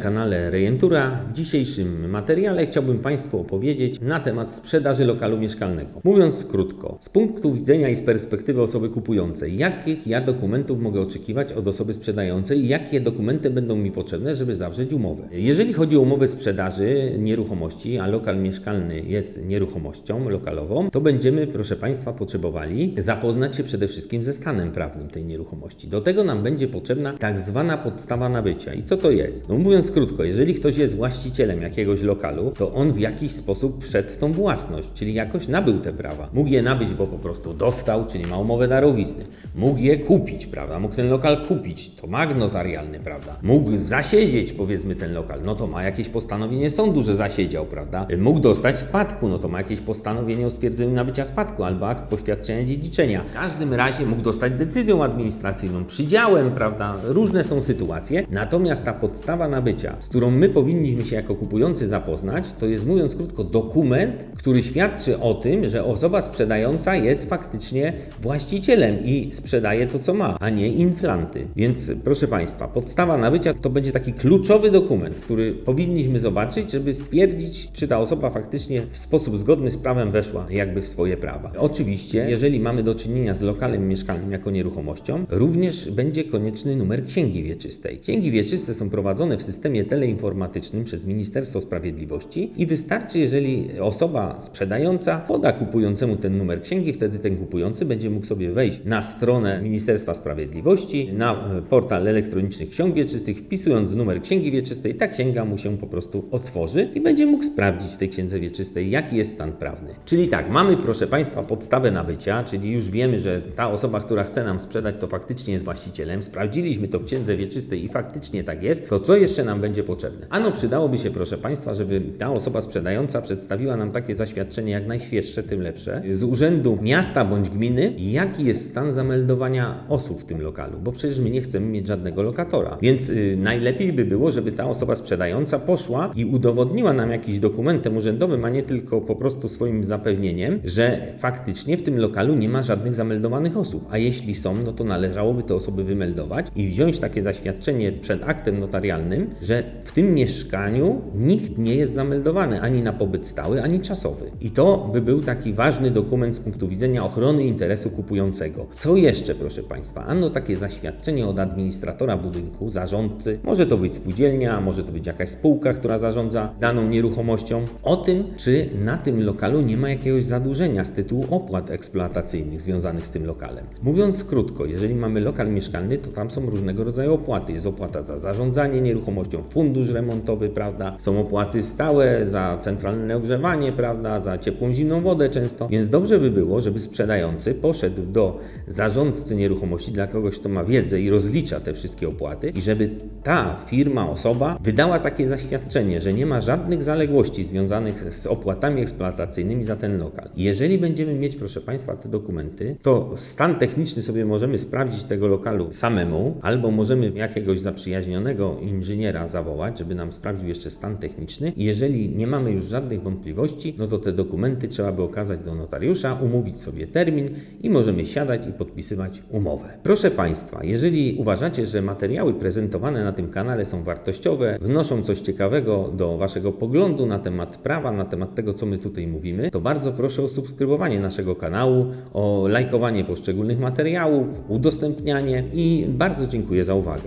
canale Bzdura. W dzisiejszym materiale chciałbym Państwu opowiedzieć na temat sprzedaży lokalu mieszkalnego. Mówiąc krótko, z punktu widzenia i z perspektywy osoby kupującej, jakich ja dokumentów mogę oczekiwać od osoby sprzedającej i jakie dokumenty będą mi potrzebne, żeby zawrzeć umowę. Jeżeli chodzi o umowę sprzedaży nieruchomości, a lokal mieszkalny jest nieruchomością lokalową, to będziemy, proszę Państwa, potrzebowali zapoznać się przede wszystkim ze stanem prawnym tej nieruchomości. Do tego nam będzie potrzebna tak zwana podstawa nabycia. I co to jest? No mówiąc krótko, jeżeli ktoś jest właścicielem jakiegoś lokalu, to on w jakiś sposób wszedł w tą własność, czyli jakoś nabył te prawa. Mógł je nabyć, bo po prostu dostał, czyli ma umowę darowizny. Mógł je kupić, prawda? Mógł ten lokal kupić, to ma akt notarialny, prawda? Mógł zasiedzieć, powiedzmy, ten lokal, no to ma jakieś postanowienie sądu, że zasiedział, prawda? Mógł dostać spadku, no to ma jakieś postanowienie o stwierdzeniu nabycia spadku albo akt poświadczenia dziedziczenia. W każdym razie mógł dostać decyzją administracyjną, przydziałem, prawda? Różne są sytuacje. Natomiast ta podstawa nabycia, z którą my powinniśmy się jako kupujący zapoznać, to jest mówiąc krótko dokument, który świadczy o tym, że osoba sprzedająca jest faktycznie właścicielem i sprzedaje to, co ma, a nie inflanty. Więc proszę Państwa, podstawa nabycia to będzie taki kluczowy dokument, który powinniśmy zobaczyć, żeby stwierdzić, czy ta osoba faktycznie w sposób zgodny z prawem weszła jakby w swoje prawa. Oczywiście, jeżeli mamy do czynienia z lokalem mieszkalnym jako nieruchomością, również będzie konieczny numer księgi wieczystej. Księgi wieczyste są prowadzone w systemie teleinformatycznym przez Ministerstwo Sprawiedliwości i wystarczy, jeżeli osoba sprzedająca poda kupującemu ten numer księgi, wtedy ten kupujący będzie mógł sobie wejść na stronę Ministerstwa Sprawiedliwości, na e, portal elektronicznych ksiąg wieczystych, wpisując numer księgi wieczystej, ta księga mu się po prostu otworzy i będzie mógł sprawdzić w tej księdze wieczystej, jaki jest stan prawny. Czyli tak, mamy proszę Państwa podstawę nabycia, czyli już wiemy, że ta osoba, która chce nam sprzedać, to faktycznie jest właścicielem. Sprawdziliśmy to w księdze wieczystej i faktycznie tak jest. To co jeszcze nam będzie potrzebne? Ano przydałoby się, proszę Państwa, żeby ta osoba sprzedająca przedstawiła nam takie zaświadczenie, jak najświeższe, tym lepsze, z urzędu miasta bądź gminy, jaki jest stan zameldowania osób w tym lokalu, bo przecież my nie chcemy mieć żadnego lokatora. Więc y, najlepiej by było, żeby ta osoba sprzedająca poszła i udowodniła nam jakiś dokumentem urzędowym, a nie tylko po prostu swoim zapewnieniem, że faktycznie w tym lokalu nie ma żadnych zameldowanych osób. A jeśli są, no to należałoby te osoby wymeldować i wziąć takie zaświadczenie przed aktem notarialnym, że w tym mieszkaniu nikt nie jest zameldowany ani na pobyt stały, ani czasowy. I to by był taki ważny dokument z punktu widzenia ochrony interesu kupującego. Co jeszcze, proszę Państwa? Ano takie zaświadczenie od administratora budynku, zarządcy, może to być spółdzielnia, może to być jakaś spółka, która zarządza daną nieruchomością, o tym, czy na tym lokalu nie ma jakiegoś zadłużenia z tytułu opłat eksploatacyjnych związanych z tym lokalem. Mówiąc krótko, jeżeli mamy lokal mieszkalny, to tam są różnego rodzaju opłaty. Jest opłata za zarządzanie nieruchomością, fundusz remontowy, prawda? Są opłaty stałe za centralne ogrzewanie, prawda? Za ciepłą, zimną wodę często. Więc dobrze by było, żeby sprzedający poszedł do zarządcy nieruchomości, dla kogoś, kto ma wiedzę i rozlicza te wszystkie opłaty i żeby ta firma, osoba wydała takie zaświadczenie, że nie ma żadnych zaległości związanych z opłatami eksploatacyjnymi za ten lokal. Jeżeli będziemy mieć, proszę Państwa, te dokumenty, to stan techniczny sobie możemy sprawdzić tego lokalu samemu, albo możemy jakiegoś zaprzyjaźnionego inżyniera zawołać, żeby nam sprawdził jeszcze stan techniczny. Jeżeli nie mamy już żadnych wątpliwości, no to te dokumenty trzeba by okazać do notariusza, umówić sobie termin i możemy siadać i podpisywać umowę. Proszę Państwa, jeżeli uważacie, że materiały prezentowane na tym kanale są wartościowe, wnoszą coś ciekawego do Waszego poglądu na temat prawa, na temat tego, co my tutaj mówimy, to bardzo proszę o subskrybowanie naszego kanału, o lajkowanie poszczególnych materiałów, udostępnianie i bardzo dziękuję za uwagę.